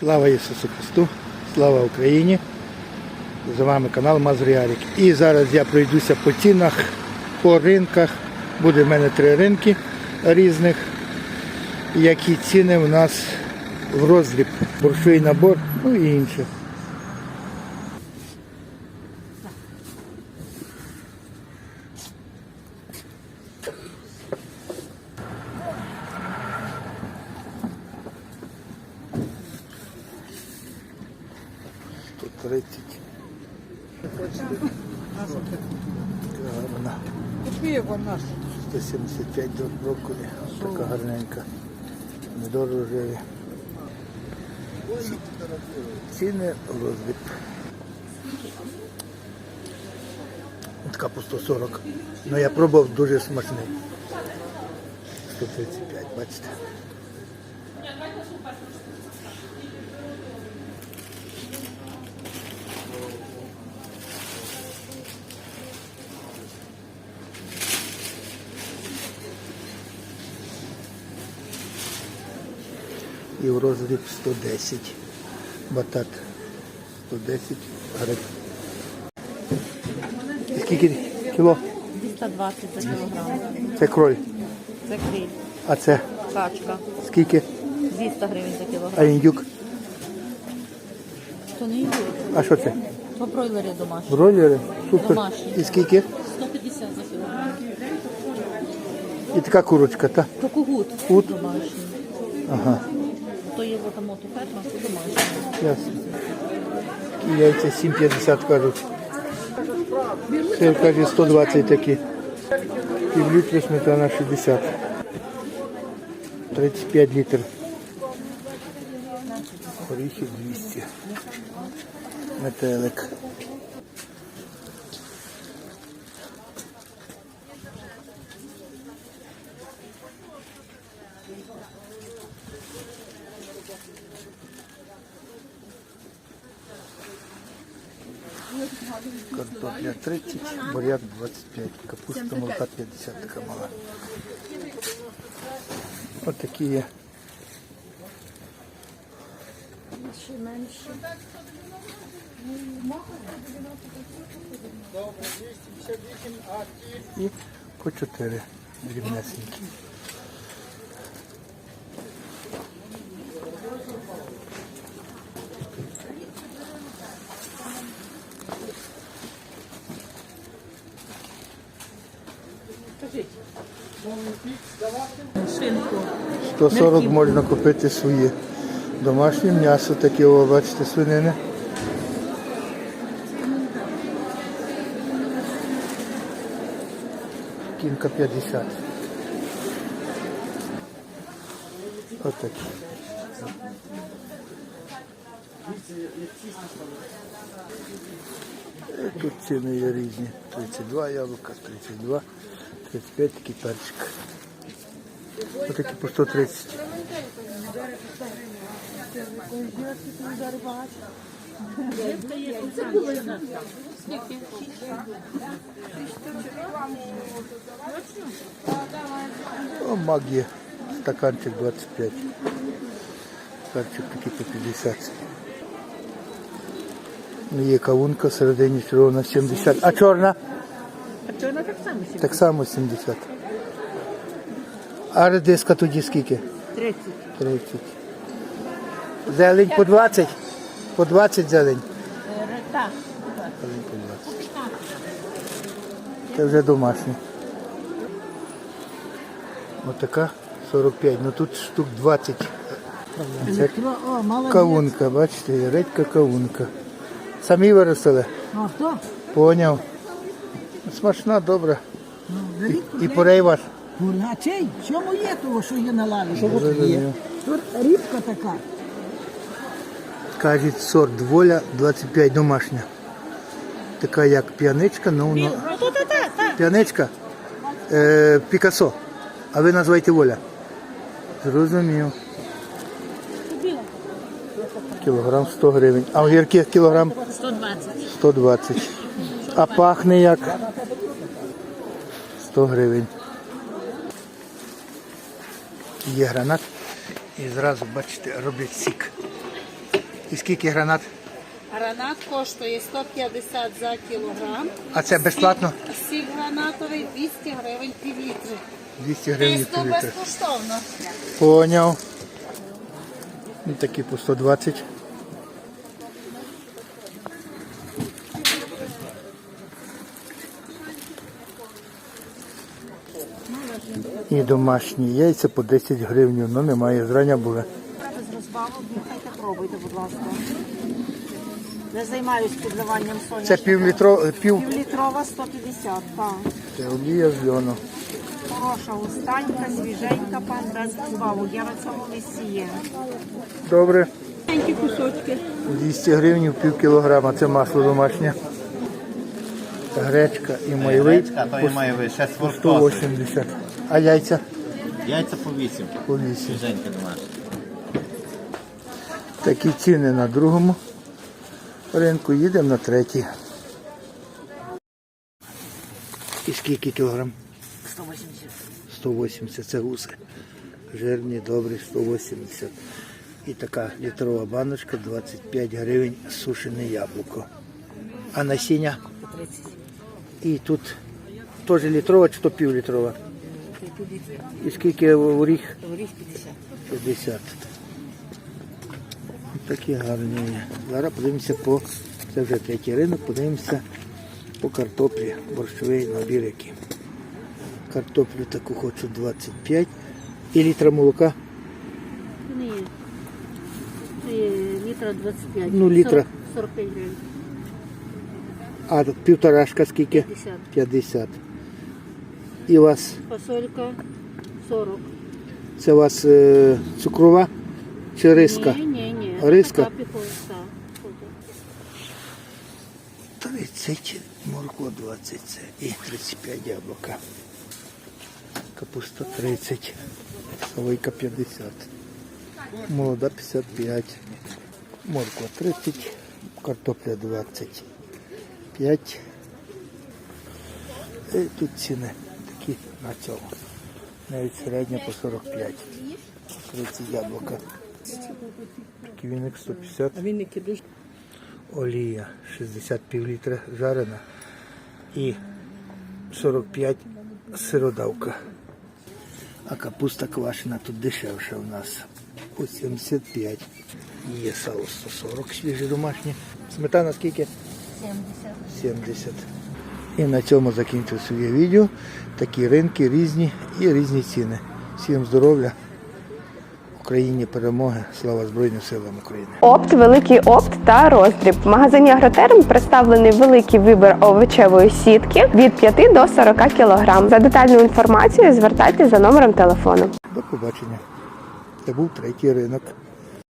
Слава Ісусу Христу, слава Україні! З вами канал Мазріарік. І зараз я пройдуся по цінах, по ринках. Буде в мене три ринки різних. Які ціни в нас в розліп, борщовий набор, ну і інше. 30. Гарна. вона. 175 до брокколі. Така гарненька. Недорожеві. Ціни розбір. Така по 140. Ну я пробував дуже смачний. 135, бачите. І в розріб 110. Батат 110 гривень. Скільки кіло? 220 за кілограм. Це кроль. Це криль, А це качка. скільки? 200 гривень за А кілограм. індюк? То не йде. А що це? То бройлери домашні. Бройлери? Супер. Домашні. І скільки? 150 за кілограм. І така курочка, та? То кугут Кут? домашній. Ага, То є локомоту ферма, то домашній. ясно. І яйця 7,50 кажуть. Сир каже 120 такі. Пів літри сметана 60. 35 літрів. Горіхи 200. Метелик. Картопля 30, буряк 25, капуста молока 50 така мала. Ось такі є. І по 4 дрібнесенькі. Шинку. 140 можна купити своє домашнє м'ясо, таке, о, бачите, свинини. Кінка 50. Отак. Тут ціни є різні. 32 яблука, 32, 35 такий перчик. Отакі по 130. О, магія. Стаканчик 25. Перчик такий по 50. Ну, Є кавунка всередині червона 70. А чорна? Чорна так само сі? Так само 70. А редиска тоді скільки? 30. 30. Зелень по 20. По 20 зелень. Так. Зелень по 20. Це вже домашнє. Отака 45. Ну тут штук 20. Це О, мало. кавунка, бачите, редька кавунка. Самі виростили. А хто? Поняв. Смачна, добра. Ну, І, і порей ваш. А чий? Чому є того, що є на лаві? Що тут Зрозумів. є? Тут рібка така. Кажуть, сорт воля 25 домашня. Така як п'яничка, ну вона. Ну та. П'яничка е, Пікасо. А ви називаєте воля. Зрозумів. Кілограм 100 гривень. А огірки кілограм 120. 120. А пахне як? 100 гривень. Є гранат. І зразу, бачите, роблять сік. І скільки гранат? Гранат коштує 150 за кілограм. А це безплатно? Сік гранатовий 200 гривень пів літри. 200 гривень Тесто півлітра. безкоштовно. Поняв. І такі по 120. І домашні яйця по 10 гривень, ну немає, зрання були. Без розбавок, нехайте пробуйте, будь ласка. Не займаюсь підливанням соняшника. Це півлітро, пів Півлітрова 150, так. це олія з льону. Хороша, густенька, свіженька, пан без розбавок. Я на цьому місці є. Добре. Маленькі кусочки. 200 гривень пів кілограма, це масло домашнє. Гречка і майвий Гречка, то і має ви ще по своркоси. 180. А яйця Яйця по 8. по 8. Свіженьке домашнє. Такі ціни на другому ринку, їдемо на третій. І скільки кілограм? 180. 180, це гуси. Жирні, добрі, 180. І така літрова баночка 25 гривень сушене яблуко. А насіння? 30. І тут теж літрова чи то півлітрова? І скільки оріх? Горіх 50. 50. Такі гарні. Зараз подивимося по, це вже третій ринок, подивимося по картоплі, борщовий набір який. Картоплю таку хочу 25. І літра молока, Ні. Літра 25. Ну, літра. 45 гривень. а півторашка скільки? 50. 50. І у вас, Фасолька 40. це у вас е, цукрова чи риска? Ні, ні, ні. Риска? Така піховста. 30, морква 20 це і 35 яблука. Капуста 30, солойка 50, молода 55, морква 30, картопля 25. І тут ціни такі на цьому. Навіть середня по 45. 30 яблука. Такий віник 150. А він не олія 60 півлітра жарена і 45 сиродавка. А капуста квашена тут дешевша у нас по 75. Є сало 140 свіже домашнє. Сметана скільки? 70. 70. І на цьому закінчую своє відео. Такі ринки різні і різні ціни. Всім здоров'я, Україні перемоги, слава Збройним силам України. Опт, великий опт та роздріб. В магазині Агротерм представлений великий вибір овочевої сітки від 5 до 40 кг. За детальну інформацію звертайтеся за номером телефону. До побачення. Це був третій ринок.